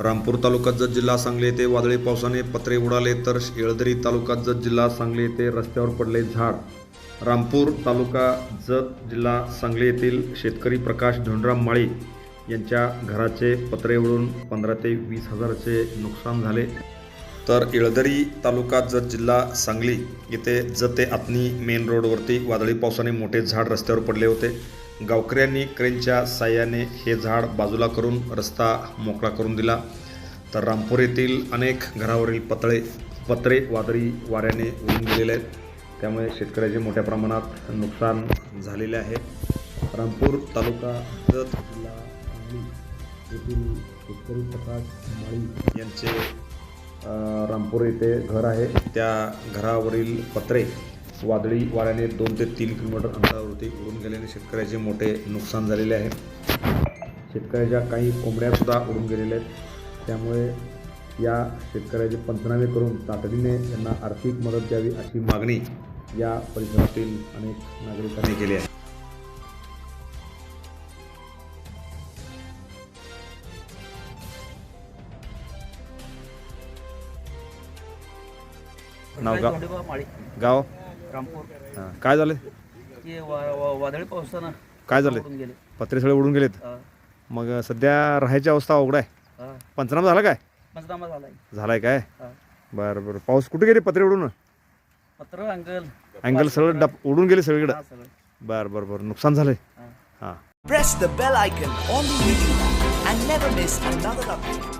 रामपूर तालुक्यात जत जिल्हा सांगली येथे वादळी पावसाने पत्रे उडाले तर येळदरी तालुक्यात जत जिल्हा सांगली येथे रस्त्यावर पडले झाड. रामपूर तालुका जत जिल्हा सांगली येथील शेतकरी प्रकाश धोंडराम माळी यांच्या घराचे पत्रे उडून पंधरा ते वीस हजाराचे नुकसान झाले. तर येळदरी तालुका जत जिल्हा सांगली येथे जते ते आतनी मेन रोडवरती वादळी पावसाने मोठे झाड रस्त्यावर पडले होते. गावकऱ्यांनी क्रेनच्या साह्याने हे झाड बाजूला करून रस्ता मोकळा करून दिला. तर रामपूर येथील अनेक घरावरील पतळे पत्रे वादळी वाऱ्याने उडून गेलेले आहेत. त्यामुळे शेतकऱ्याचे मोठ्या प्रमाणात नुकसान झालेले आहे. रामपूर तालुका जत जिल्हा सांगली येथील शेतकरी प्रकाश माळी यांचे रामपूर येथे घर आहे. त्या घरावरील पत्रे वादळी वाऱ्याने दोन ते तीन किलोमीटर अंतरावरती उडून गेल्याने शेतकऱ्याचे मोठे नुकसान झालेले आहे. शेतकऱ्याच्या काही कोंबड्यासुद्धा उडून गेलेल्या आहेत. त्यामुळे या शेतकऱ्याचे पंचनामे करून तातडीने यांना आर्थिक मदत द्यावी अशी मागणी या परिसरातील अनेक नागरिकांनी केली आहे. नाव गाव? धोंडेबा माळी. गाव? रामपूर. हां. काय झालं ते वा- वा- वादळी पावसानं काय झालं गेले. पत्रे सगळे उडून गेलेत? हा, मग सध्या राहायची अवस्था अवघड आहे. हा. पंचनामा झाला काय? पंचनामा झालाय. झालाय काय? हा. बरं बरं. पाऊस कुठे गेले पत्रे उडून? पत्र अंगल. अँगल सगळं डप उडून गेले सगळीकडे? हा, सगळं. बरं बरं बरं. नुकसान झालंय? हा. हां. Press the bell icon on the YouTube app and never miss another update.